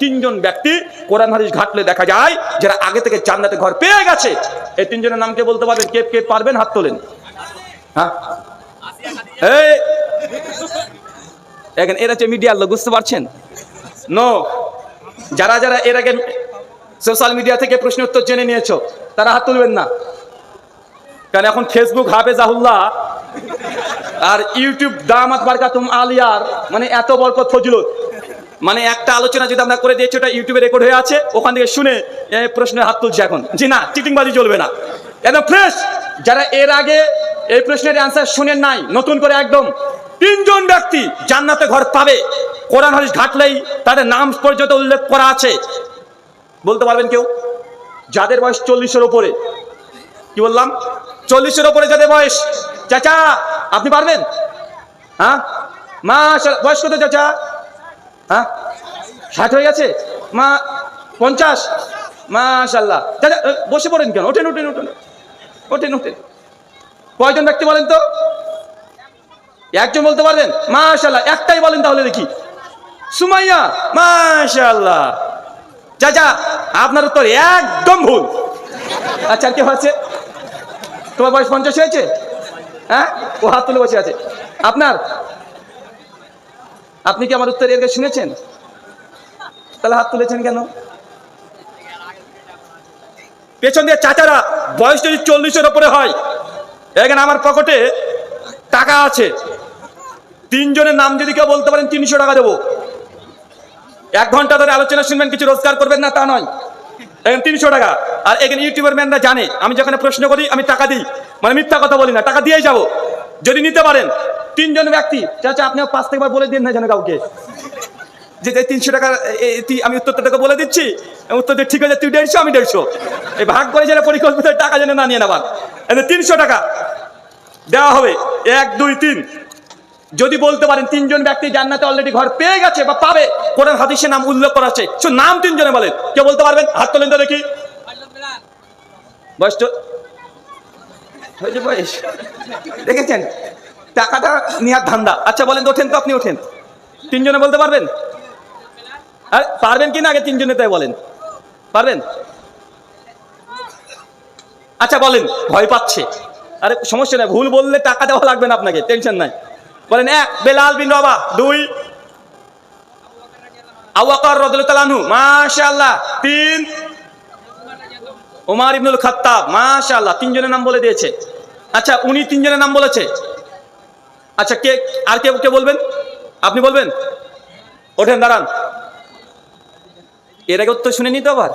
তিনজন ব্যক্তি কোরআন হাদিস ঘাটলে দেখা যায় যারা আগে থেকে জান্নাতে ঘর পেয়ে গেছে। এই তিনজনের নাম কে বলতে পারবেন কে কে পারবেন? হাত তোলেন। হ্যাঁ? এরা হচ্ছে মিডিয়ার লোক, বুঝতে পারছেন? নো যারা যারা এর আগে সোশ্যাল মিডিয়া থেকে প্রশ্ন উত্তর জেনে নিয়েছো, তারা হাত তুলবেন না। কারণ এখন ফেসবুক হাফেজাহুল্লাহ আর ইউটিউব দামাত বারকাতুম আলিয়ার মানে এত বরকত ফজিলত। মানে একটা আলোচনা যদি আমরা করে দিয়েছি ওটা ইউটিউবে রেকর্ড হয়ে আছে ওখান থেকে শুনে এ, প্রশ্নে হাত তুলছে এখন। জি না চিটিংবাজি চলবে না। একদম ফ্রেশ যারা এর আগে এই প্রশ্নের অ্যান্সার শুনেন নাই নতুন করে একদম তিনজন ব্যক্তি জান্নাতে ঘর পাবে। কোরআন হাদিস ঘাটলেই তাদের নাম পর্যন্ত উল্লেখ করা আছে। বলতে পারবেন কেউ? যাদের বয়স চল্লিশের ওপরে। কি বললাম? চল্লিশের ওপরে যাদের বয়স চাচা আপনি পারবেন? হ্যাঁ? মা বয়স কত চাচা। হ্যাঁ? ষাট হয়ে গেছে? মা পঞ্চাশ? মাশাল্লাহ। এ, বসে পড়েন কেন? ওঠেন ওঠেন ওঠেন। ওঠেন ওঠেন। কয়জন ব্যক্তি বলেন তো? একজন বলতে পারবেন? মাশাল্লাহ একটাই বলেন তাহলে দেখি। সুমাইয়া মাশাল্লাহ। চাচা আপনার উত্তর একদম ভুল। আচ্ছা আর কেউ আছে? তোমার বয়স পঞ্চাশ হয়েছে? হ্যাঁ? ও হাত তুলে বসে আছে। আপনার আপনি কি আমার উত্তর এর শুনেছেন? তাহলে হাত তুলেছেন কেন? পেছন দিয়ে চাচারা, বয়স যদি চল্লিশের ওপরে হয় এখানে আমার পকেটে টাকা আছে। তিনজনের নাম যদি কেউ বলতে পারেন, তিনশো টাকা দেবো। এক ঘণ্টা ধরে আলোচনা শুনবেন, কিছু রোজগার করবেন না, তা নয়। এখানে তিনশো টাকা। আর এখানে ইউটিউবার ম্যানরা জানে, আমি যখন প্রশ্ন করি, আমি টাকা দিই। মানে মিথ্যা কথা বলি না, টাকা দিয়েই যাব। যদি নিতে পারেন তিনজন ব্যক্তি চাচা আপনি পাঁচ থেকে বলে দিন না যেন কাউকে। যে তিনশো টাকা আমি উত্তরটা তোকে বলে দিচ্ছি উত্তর ঠিক আছে, তুই দেড়শো, আমি দেড়শো। এই ভাগ করে যেন পরিকল্পিত টাকা যেন না নিয়ে নেবার তিনশো টাকা দেওয়া হবে। এক, দুই, তিন। যদি বলতে পারেন তিনজন ব্যক্তি জান্নাতে অলরেডি ঘর পেয়ে গেছে বা পাবে, কোরআন হাদিসে নাম উল্লেখ করা আছে। সো নাম তিনজনে বলেন। কে বলতে পারবেন? হাত তোলেন তো দেখি। বয়স তো- দেখেছেন? টাকাটা নেওয়ার ধান্দা। আচ্ছা বলেন তো, ওঠেন তো আপনি, ওঠেন। তিনজনে বলতে পারবেন? আরে পারবেন কি না? আগে তিনজনে তাই বলেন। পারবেন? আচ্ছা বলেন, ভয় পাচ্ছে। আরে, সমস্যা নাই, ভুল বললে টাকা দেওয়া লাগবে না আপনাকে, টেনশন নাই। বলেন, এক, বেলাল বিন রবা, দুই আওয়াকার রদুল্লাহু মাশাআল্লাহ, তিন ওমার ইবনুল খাত্তাব, মাশাআল্লাহ, তিনজনের নাম বলে দিয়েছে। আচ্ছা উনি তিনজনের নাম বলেছে? আচ্ছা কে, আর কে কে বলবেন? আপনি বলবেন? ওঠেন, দাঁড়ান। এর আগে উত্তর শুনে নিতে আবার?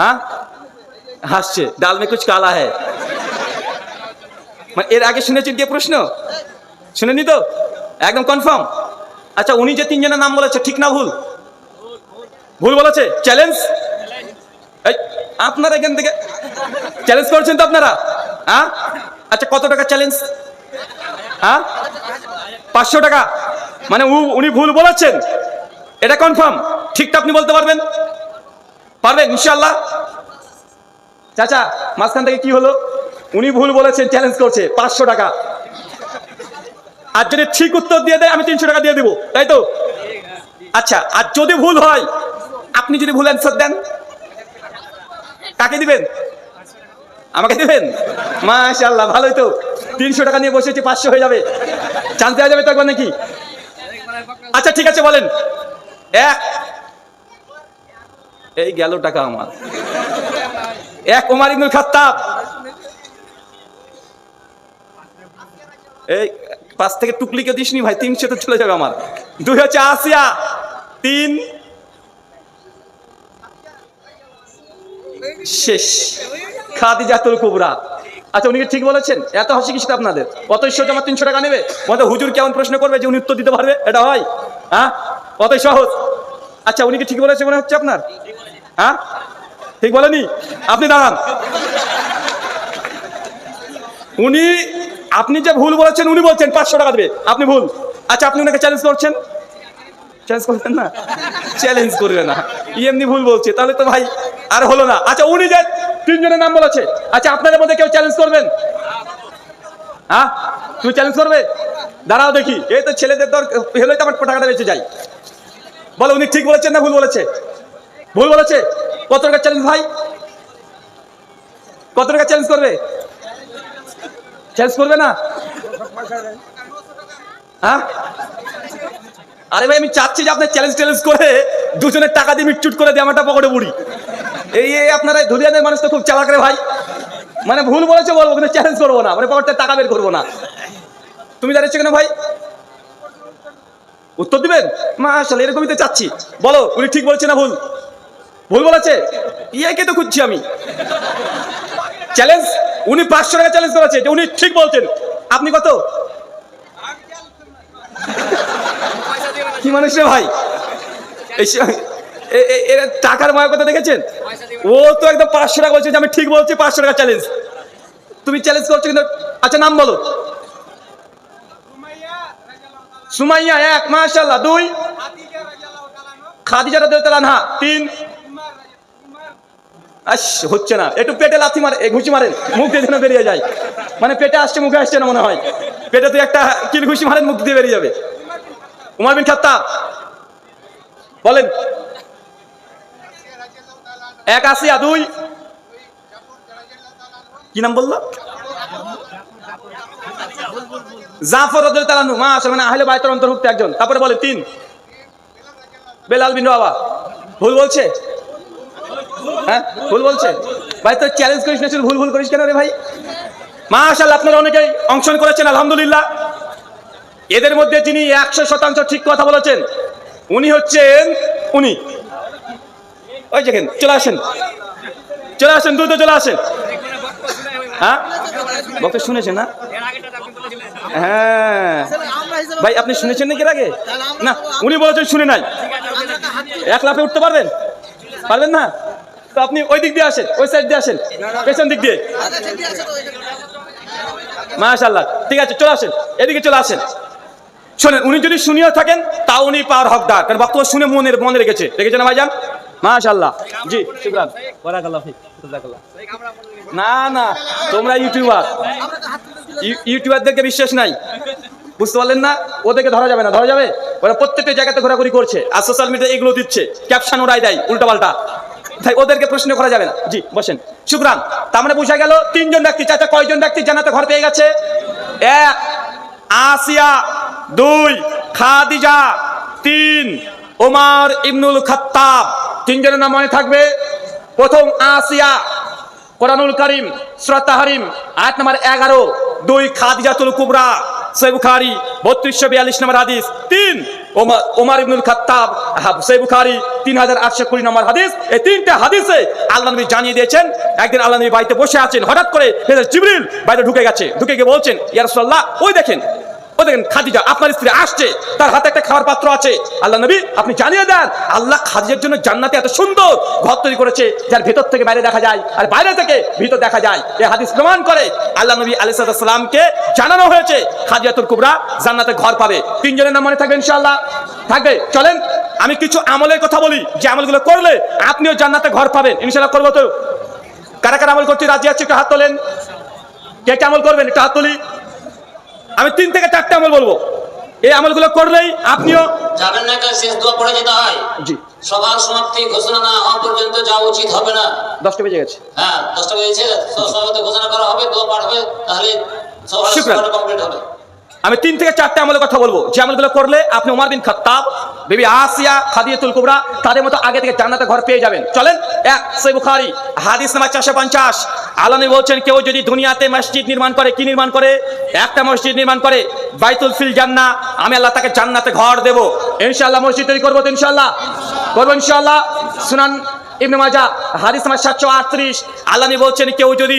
হ্যাঁ? হাসছে ডাল মে কুচ কালা হ্যায়। মানে এর আগে শুনেছেন কে প্রশ্ন? শুনেনি তো? একদম কনফার্ম আচ্ছা উনি যে তিনজনের নাম বলেছে, ঠিক না ভুল? ভুল বলেছে? চ্যালেঞ্জ আপনারা এখান থেকে চ্যালেঞ্জ করছেন তো আপনারা? হ্যাঁ? আচ্ছা কত টাকা চ্যালেঞ্জ হ্যাঁ? পাঁচশো টাকা। মানে উনি ভুল বলেছেন। এটা কনফার্ম ঠিকটা আপনি বলতে পারবেন? পারবেন ইনশাল্লাহ চাচা, মাঝখান থেকে কি হলো? উনি ভুল বলেছেন চ্যালেঞ্জ করছে, পাঁচশো টাকা। আর যদি ঠিক উত্তর দিয়ে দেয়, আমি তিনশো টাকা দিয়ে দিব। তাই তো? আচ্ছা আর যদি ভুল হয়, আপনি যদি ভুল অ্যান্সার দেন, কাকে দিবেন? আমাকে দিবেন? মাশাল্লাহ ভালোই তো। তিনশো টাকা নিয়ে বসেছি পাঁচশো হয়ে যাবে। চান্স দেওয়া যাবে তো একবার নাকি? আচ্ছা ঠিক আছে, বলেন। এক। এই গেল টাকা আমার। এক, ওমার ইবনুল খাত্তাব। এই, পাঁচ থেকে টুকলিকে দিসনি ভাই, তিনশো তো চলে যাবে আমার। দুই হচ্ছে আসিয়া। তিন। শেষ। খাদিজাতুল কুবরা। আচ্ছা উনি ঠিক বলেছেন? এত হাসি কিসটা আপনাদের? সহজ আমার তিনশো টাকা নেবে? মতো হুজুর কেমন প্রশ্ন করবে যে উনি উত্তর দিতে পারবে? এটা হয়? হ্যাঁ? অতই সহজ? আচ্ছা উনি কি ঠিক বলেছে মনে হচ্ছে আপনার? হ্যাঁ? ঠিক বলেনি? আপনি দাঁড়ান। উনি, আপনি যে ভুল বলেছেন, উনি বলছেন পাঁচশো টাকা দেবে। আপনি ভুল। আচ্ছা আপনি ওনাকে চ্যালেঞ্জ করছেন? চ্যালেঞ্জ করবেন না? চ্যালেঞ্জ করবে না। ই এমনি ভুল বলছে। তাহলে তো ভাই, আর হলো না। আচ্ছা উনি যে তিনজনের নাম বলেছে। আচ্ছা আপনাদের মধ্যে কেউ চ্যালেঞ্জ করবেন? হ্যাঁ তুই চ্যালেঞ্জ করবে? দাঁড়াও দেখি। এই তো ছেলেদের তোর হলেই তো আমার টাকাটা বেঁচে যায়। বলো, উনি ঠিক বলেছেন না ভুল বলেছে? ভুল বলেছে? কত টাকা চ্যালেঞ্জ ভাই? কত টাকা চ্যালেঞ্জ করবে? চ্যালেঞ্জ করবে না? হ্যাঁ আরে ভাই, আমি চাচ্ছি যে আপনার চ্যালেঞ্জ চ্যালেঞ্জ করে দুজনের টাকা দিয়ে মিটচুট করে দিয়ে আমারটা পকেটে বুড়ি এই আপনারা ধুলিয়ানের মানুষ তো খুব চালাক রে ভাই। মানে ভুল বলেছে বলব, কিন্তু চ্যালেঞ্জ করব না। মানে পকেটে টাকা বের করব না। তুমি দাঁড়িয়েছো কেন ভাই? উত্তর দিবেন? মাশাল এরকমই তো চাচ্ছি। বলো, উনি ঠিক বলছে না ভুল? ভুল বলেছে? ইয়াকে তো খুঁজছি আমি। চ্যালেঞ্জ উনি পাঁচশো টাকা চ্যালেঞ্জ করেছে যে উনি ঠিক বলছেন। আপনি কত? কি মানুষ রে ভাই? এই এর টাকার মায়ের কথা দেখেছেন? ও তো একদম পাঁচশো টাকা বলছে যে আমি ঠিক বলছি পাঁচশো টাকা চ্যালেঞ্জ তুমি চ্যালেঞ্জ করছ কিন্তু আচ্ছা নাম বলো। সুমাইয়া এক মাশাল্লাহ দুই। খাদিজা রাদিয়াল্লাহু তিন। আস হচ্ছে না। একটু পেটে লাথি মারে এ, ঘুষি মারেন মুখ দিয়ে যেন বেরিয়ে যায়। মানে পেটে আসছে মুখে আসছে না মনে হয়। পেটে তো একটা কিল ঘুষি মারেন মুখ দিয়ে বেরিয়ে যাবে। উমার বিন খাত্তাব। বলেন। এক আসিয়া দুই। কি নাম বলল? জাফর তাআলা মা মানে আহলে বাইতের অন্তর্ভুক্ত একজন। তারপরে বলে তিন। বেলাল বিন বাবা ভুল বলছে? হ্যাঁ ভুল বলছে? ভাই তো চ্যালেঞ্জ করিস না ভুল ভুল করিস কেন রে ভাই? মাশাআল্লাহ, আপনারা অনেকেই অংশগ্রহণ করেছেন, আলহামদুলিল্লাহ। এদের মধ্যে যিনি একশো শতাংশ ঠিক কথা বলেছেন, উনি হচ্ছেন, উনি। ওই দেখেন, চলে আসেন। চলে আসেন, দ্রুত চলে আসেন। হ্যাঁ? বক্তা শুনেছেন না? হ্যাঁ। ভাই, আপনি শুনেছেন নাকি আগে? না, উনি বলেছেন শুনে নাই। এক লাফে উঠতে পারবেন? পারবেন না? তো আপনি ওই দিক দিয়ে আসেন, ওই সাইড দিয়ে আসেন, পেছন দিক দিয়ে। মাশাল্লাহ ঠিক আছে, চলে আসেন, এদিকে চলে আসেন। শোনেন, উনি যদি শুনিয়ে থাকেন, তা উনি পাওয়ার হকদার। কারণ বক্তব্য শুনে মনে মনে রেখেছে। রেখেছে না ভাইজান? মাশাল্লাহ জি শুক্রান। বারাকাল্লাহ ফিক জাযাকাল্লাহ। না না তোমরা ইউটিউবার। ইউ- ইউটিউবারদেরকে বিশ্বাস নাই। বুঝতে পারলেন না? ওদেরকে ধরা যাবে না ধরা যাবে? ওরা প্রত্যেকটা জায়গাতে ঘোরাঘুরি করছে আর সোশ্যাল মিডিয়া এগুলো দিচ্ছে ক্যাপশন ওরাই দেয় উল্টাপাল্টা। তাই ওদেরকে প্রশ্ন করা যাবে না। জি বসেন। শুক্রান তার মানে বোঝা গেল তিনজন ব্যক্তি চাচা কয়জন ব্যক্তি জানাতে ঘর পেয়ে গেছে? এক আসিয়া দুই খাদিজা তিন ওমার ইবনুল খাত্তাব। তিনজনের নাম মনে থাকবে। প্রথম আসিয়া, কোরআনুল করিম সুরাত হারিম আয়াত নাম্বার এগারো, দুই খাদিজাতুল কুবরা সই বুখারি, বত্রিশশো বিয়াল্লিশ নম্বর হাদিস, তিন ওমর ইবনুল খাত্তাব সই বুখারি তিন হাজার আটশো কুড়ি নম্বর হাদিস। এই তিনটা হাদিসে আল্লাহ নবী জানিয়ে দিয়েছেন, একদিন আল্লাহ নবী বাড়িতে বসে আছেন, হঠাৎ করে জিবরিল বাইরে ঢুকে গেছে। ঢুকে গিয়ে বলছেন ইয়ারসোল্লাহ ওই দেখেন ও দেখেন খাদিজা, আপনার স্ত্রী আসছে, তার হাতে একটা খাবার পাত্র আছে। আল্লাহ নবী, আপনি জানিয়ে দেন, আল্লাহ খাদিজার জন্য জান্নাতে এত সুন্দর ঘর তৈরি করেছে, যার ভেতর থেকে বাইরে দেখা যায় আর বাইরে থেকে ভিতর দেখা যায়। এই হাদিস প্রমাণ করে, আল্লাহ নবী আলাইসালামকে জানানো হয়েছে, খাদিজাতুল কুবরা জান্নাতে ঘর পাবে। তিনজনের নাম মনে থাকবে ইনশাআল্লাহ? থাকবে। চলেন, আমি কিছু আমলের কথা বলি। যে আমলগুলো করলে আপনিও জান্নাতে ঘর পাবেন। ইনশাআল্লাহ করব তো। কারা কারা আমল করতে রাজি আছে? একটু হাত তোলেন। কে কে আমল করবেন? একটু হাত তুলি। আমি তিন থেকে চারটে আমল বলব। এই আমলগুলো করলেই আপনিও যাবেন না কাজ শেষ দোয়া পড়ে যেতে হয়। জি। সবার সমাপ্তি ঘোষণা না হওয়া পর্যন্ত যাওয়া উচিত হবে না। দশটা বেজে গেছে। হ্যাঁ দশটা বেজেছে। সব ঘোষণা করা হবে দোয়া পাঠ হবে তাহলে। সমাপ্তি কমপ্লিট হবে। আমি তিন থেকে চারটে আমলের কথা বলব। যে আমলগুলো করলে আপনি উমার বিন খাত্তাব বেবি আসিয়া খাদিয়াতুল কুবরা তাদের মতো আগে থেকে জান্নাতে ঘর পেয়ে যাবেন। চলেন এক সই বুখারি হাদিস নাম্বার চারশো পঞ্চাশ। আলানি বলছেন, কেউ যদি দুনিয়াতে মসজিদ নির্মাণ করে, কি নির্মাণ করে? একটা মসজিদ নির্মাণ করে, বাইতুল ফিল জান্না, আমি আল্লাহ তাকে জান্নাতে ঘর দেবো। ইনশাআল্লাহ মসজিদ তৈরি করব তো ইনশাল্লাহ করব ইনশাল্লাহ সুনান ইবনে মাজা, হাদিস নাম্বার সাতশো আটত্রিশ। আল্লানি বলছেন, কেউ যদি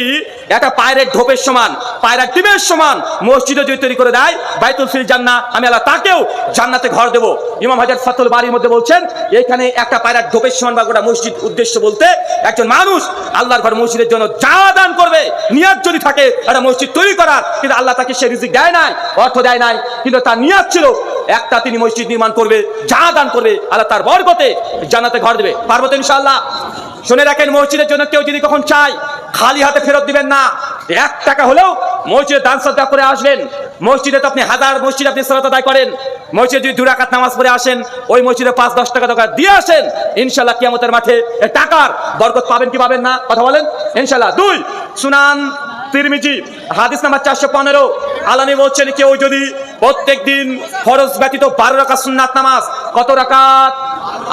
একটা পায়রের ঢোপের সমান, পায়রা ডিমের সমান মসজিদে যদি তৈরি করে দেয়, বাইতুল ফিল জান্না আমি আল্লাহ তাকেও জান্নাতে ঘর দেবো। ইমাম হাজার ফাতুল বাড়ির মধ্যে বলছেন, এখানে একটা পায়রার ঢোপের সমান বা গোটা মসজিদ উদ্দেশ্য বলতে একজন মানুষ আল্লাহর ঘর মসজিদের জন্য যা দান করবে, নিয়াত যদি থাকে, একটা মসজিদ তৈরি করার, কিন্তু আল্লাহ তাকে সে রিজিক দেয় নাই, অর্থ দেয় নাই, কিন্তু তার নিয়াত ছিল, একটা তিনি মসজিদ নির্মাণ করবে, যা দান করবে, আল্লাহ তার বরকতে জান্নাতে ঘর দেবে। পার্বত ইনশাআল্লাহ? শুনে রাখেন, মসজিদের জন্য কেউ যদি কখন চায়, খালি হাতে ফেরত দিবেন না। এক টাকা হলেও মসজিদে দান সদ্গা করে আসবেন। মসজিদে তো আপনি হাজার মসজিদে আপনি সালাত আদায় করেন। মসজিদে যদি দুরাকাত নামাজ পড়ে আসেন, ওই মসজিদে পাঁচ, দশ টাকা টাকা দিয়ে আসেন। ইনশাল্লাহ কিয়ামতের মাঠে টাকার বরকত পাবেন কি পাবেন না? কথা বলেন? ইনশাল্লাহ দুই, সুনান তিরমিজি, হাদিস নাম্বার চারশো পনেরো। আলানি বলছেন, কেউ যদি প্রত্যেক দিন ফরজ ব্যতীত বারো রাকাত সুন্নাত নামাজ। কত রাকাত?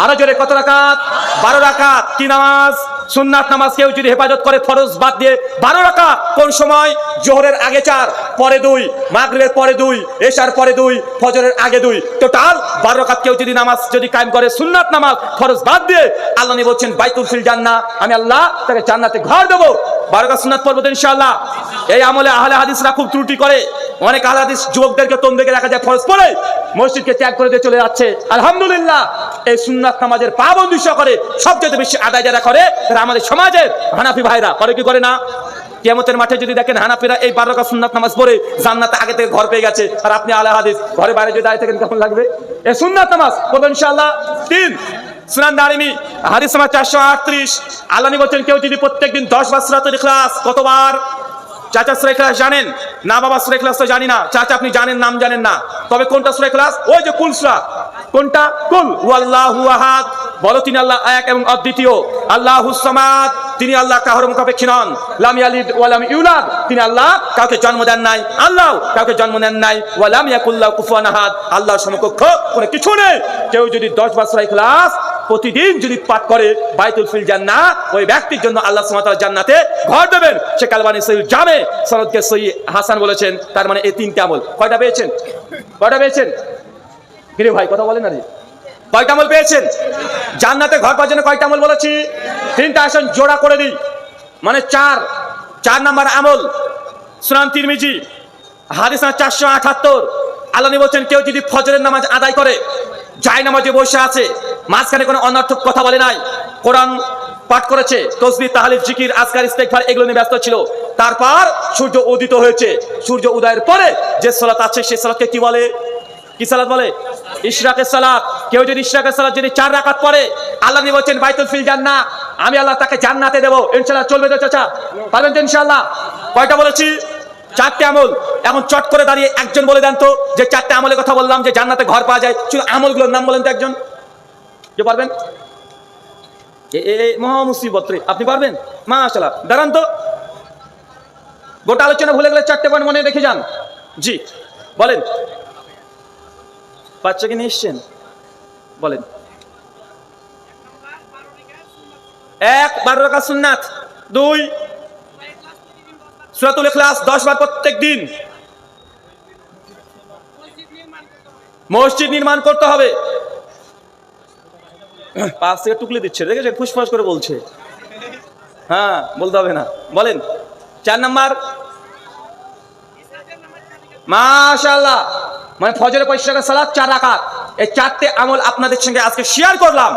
আরও জোরে কত রাকাত? বারো রাকাত। কি নামাজ? সুন্নাত নামাজ কেউ যদি হেফাজত করে, ফরজ বাদ দিয়ে বারো রাকাত। কোন সময়? জোহরের আগে চার। পরে দুই, মাগরিবের পরে দুই, এশার পরে দুই, ফজরের আগে দুই। টোটাল বারো রাকাত কেউ যদি নামাজ যদি কায়েম করে সুন্নাত নামাজ ফরজ বাদ দিয়ে আল্লাহ নি বলছেন, বাইতুল ফিল জান্নাহ। আমি আল্লাহ তাকে জান্নাতে ঘর দেবো। বারো রাকাত সুন্নাত পড়ব তো ইনশাআল্লাহ। এই আমলে আহলে হাদিসরা খুব ত্রুটি করে। অনেক আহলে হাদিস যুবকদেরকে তোম দেখে যায় ফরজ পড়ে, মসজিদকে ত্যাগ করে দিয়ে চলে যাচ্ছে। আলহামদুলিল্লাহ, এই সুন্নাত নামাজের পাবন্দি করে সবচেয়ে বেশি আদায় যারা করে, তারা আমাদের সমাজের হানাফি ভাইরা। করে কি করে না? কিয়ামতের মাঠে যদি দেখেন হানাফিরা এই বারো কাজ সুন্নাত নামাজ পড়ে জান্নাতে আগে থেকে ঘর পেয়ে গেছে। আর আপনি আল্লাহ হাদিস, ঘরে বাইরে যদি দাঁড়িয়ে থাকেন কেমন লাগবে? এ সুন্নাত নামাজ ইনশাআল্লাহ। তিন, সুনান দারিমি, হাদিস নাম্বার চারশো আটত্রিশ। আল্লাহ বলছেন, কেউ যদি প্রত্যেকদিন দশ বার ক্লাস কতবার? চাচা সুরে ক্লাস জানেন? না, বাবা সুরে ক্লাস তো জানি না। চাচা, আপনি জানেন, নাম জানেন না। তবে কোনটা সুরে ক্লাস ওই যে কুল সুরা কোনটা? কুল। ওয়াল্লাহু আহাদ। বলো তিনি আল্লাহ এক এবং অদ্বিতীয়। আল্লাহু সামাদ। তিনি আল্লাহ কাহর মুখাপেক্ষী নন। লাম ইয়ালিদ ওয়া লাম ইউলাদ। তিনি আল্লাহ, কাউকে জন্ম দেন নাই। আল্লাহ, কাউকে জন্ম দেন নাই। ওয়া লাম ইয়াকুল্লাহু কুফুয়ান আহাদ। আল্লাহর সমকক্ষ কোনো কিছু নেই। কেউ যদি 10 বার সূরা ইখলাস প্রতিদিন যদি পাঠ করে বাইতুল ফিল জান্নাহ, ওই ব্যক্তির জন্য আল্লাহ তাআলা জান্নাতে ঘর দেবেন। সে কালবানি সহি জামে। সনদকে সহি হাসান বলেছেন, তার মানে এই তিনটা আমল। কয়টা পেয়েছেন? কয়টা পেয়েছেন? গিরে ভাই, কথা বলেন না রে। কয়টা আমল পেয়েছেন? জান্নাতে ঘর পাওয়ার জন্য কয়টা আমল বলেছি? তিনটা আসেন, জোড়া করে দিই। মানে চার। চার নাম্বার আমল, সুনান তিরমিজি। হাদিস চারশো আঠাত্তর আল্লাহ বলছেন, কেউ যদি ফজরের নামাজ আদায় করে যাই নামাজে বসে আছে, মাঝখানে কোনো অনর্থক কথা বলে নাই। কোরআন পাঠ করেছে তসবি তাহলিফ, জিকির, আজকার ইস্তেকফার এগুলো নিয়ে ব্যস্ত ছিল। তারপর সূর্য উদিত হয়েছে। সূর্য উদয়ের পরে যে সালাত আছে, সেই সালাতকে কি বলে? কি সালাত বলে? ইশরাকের সালাত। কেউ যদি ইশরাকের সালাত যদি চার রাকাত পড়ে, আল্লাহ নবী বলছেন, বাইতুল ফিল জান্নাহ। আমি আল্লাহ তাকে জান্নাতে দেবো। ইনশাআল্লাহ চলবে তো চাচা? পারবেন তো ইনশাআল্লাহ? কয়টা বলেছি? চারটে আমল। এখন চট করে দাঁড়িয়ে একজন বলে দেন তো, যে চারটে আমলের কথা বললাম, যে জান্নাতে ঘর পাওয়া যায়। শুধু আমলগুলোর নাম বলেন তো একজন। কে পারবেন? মহা আপনি পারবেন? মাশাআল্লাহ। দাঁড়ান তো। গোটা আলোচনা ভুলে গেলে চারটে পয়েন্ট মনে রেখে যান। জি, বলেন। বাচ্চাকে নিয়ে এসছেন? বলেন। এক, বারো রাখা সুন্নাত। দুই সুরাতুল ইখলাস দশ বার প্রত্যেক দিন। মসজিদ নির্মাণ করতে হবে। পাঁচ থেকে টুকলে দিচ্ছে। দেখেছেন? ফুসফাস করে বলছে। হ্যাঁ বলতে হবে না। বলেন, চার নাম্বার? মাশাআল্লাহ। মানে ফজরের পয়সা টাকা সালাদ চার রাকাত। এই চারটে আমল আপনাদের সঙ্গে আজকে শেয়ার করলাম।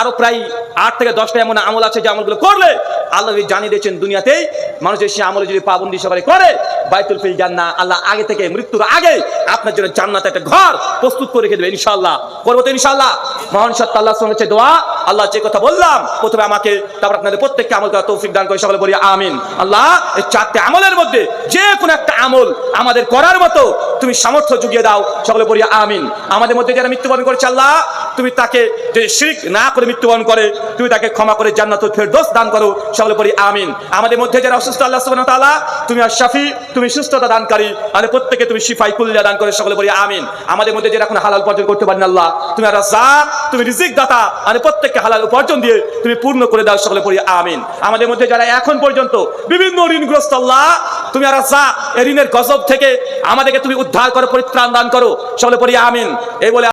আরও প্রায় আট থেকে দশটা এমন আমল আছে যে আমলগুলো করলে আল্লাহ জানিয়ে দিয়েছেন দুনিয়াতেই মানুষের সে আমলে যদি পাবন্দি সবাই করে, বাইতুল ফিল জান্নাহ, আল্লাহ আগে থেকে, মৃত্যুর আগে আপনার জন্য জান্নাতে একটা ঘর প্রস্তুত করে রেখে দেবে ইনশাল্লাহ করব তো ইনশাল্লাহ মহান সত্তা আল্লাহ সঙ্গে দোয়া, আল্লাহ যে কথা বললাম, প্রথমে আমাকে, তারপর আপনাদের প্রত্যেককে আমল করা তৌফিক দান করে সকলে বলি আমিন। আল্লাহ, এই চারটে আমলের মধ্যে যে কোনো একটা আমল আমাদের করার মতো তুমি সামর্থ্য জুগিয়ে দাও, সকলে বলি আমিন। আমাদের মধ্যে যারা মৃত্যুবরণ করেছে আল্লাহ তুমি তাকে যদি শিরিক না করে মৃত্যুবরণ করে, তুমি তাকে ক্ষমা করে জান্নাত ফেরদৌস দান করো সকলে বলি আমিন। আমাদের মধ্যে যারা অসুস্থ, আল্লাহ সুবহানাহু তাআলা, তুমি আর শাফি, তুমি সুস্থতা দানকারী আর প্রত্যেকে তুমি শিফাই কুল্লা দান করে সকলে বলি আমিন। আমাদের মধ্যে যারা এখন হালাল উপার্জন করতে পারেন আল্লাহ, তুমি আর রাজ্জাক, তুমি রিজিক দাতা আর প্রত্যেককে হালাল উপার্জন দিয়ে তুমি পূর্ণ করে দাও সকলে বলি আমিন। আমাদের মধ্যে যারা এখন পর্যন্ত বিভিন্ন ঋণগ্রস্ত আল্লাহ, তুমি আর রাজ্জাক এই ঋণের গজব থেকে আমাদেরকে তুমি উদ্ধার করো, পরিত্রাণ দান করো সকলে বলি আমিন। এই বলে